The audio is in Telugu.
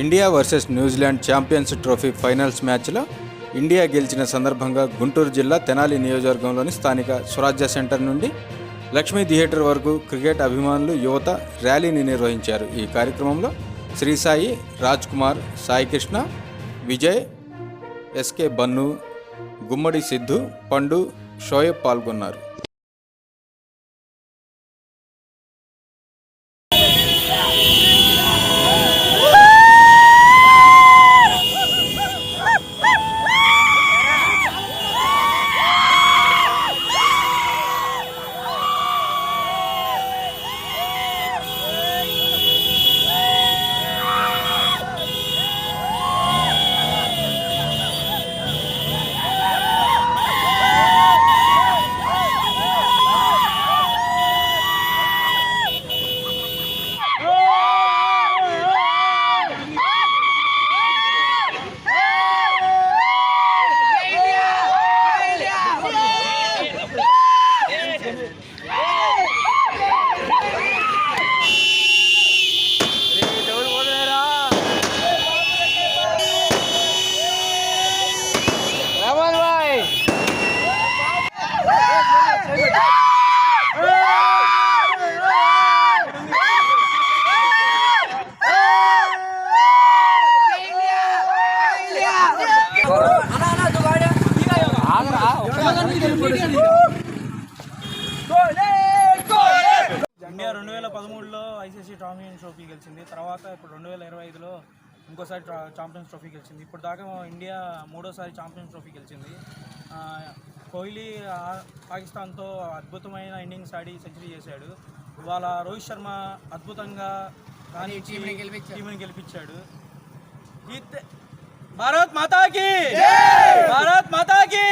India versus New Zealand champions trophy finals మ్యాచ్లో ఇండియా గెలిచిన సందర్భంగా గుంటూరు జిల్లా తెనాలి నియోజకవర్గంలోని స్థానిక స్వరాజ్య సెంటర్ నుండి లక్ష్మీ థియేటర్ వరకు క్రికెట్ అభిమానులు యువత ర్యాలీని నిర్వహించారు. ఈ కార్యక్రమంలో శ్రీసాయి రాజ్ కుమార్ సాయికృష్ణ విజయ్ ఎస్కే బన్ను గుమ్మడి సిద్ధు పండు షోయబ్ పాల్గొన్నారు. ఇండియా రెండు వేల పదమూడులో ఐసీసీ ఛాంపియన్స్ ట్రోఫీ గెలిచింది. తర్వాత ఇప్పుడు రెండు వేల ఇరవై ఐదులో ఇంకోసారి ట్రా- ఛాంపియన్స్ ట్రోఫీ గెలిచింది. ఇప్పుడు దాకా ఇండియా మూడోసారి ఛాంపియన్స్ ట్రోఫీ గెలిచింది. కోహ్లీ పాకిస్తాన్తో అద్భుతమైన ఇన్నింగ్స్ ఆడి సెంచరీ చేశాడు. ఇవాళ రోహిత్ శర్మ అద్భుతంగా టీంని గెలిపించాడు. భారత్ మాతాకి! భారత్ మాతాకి!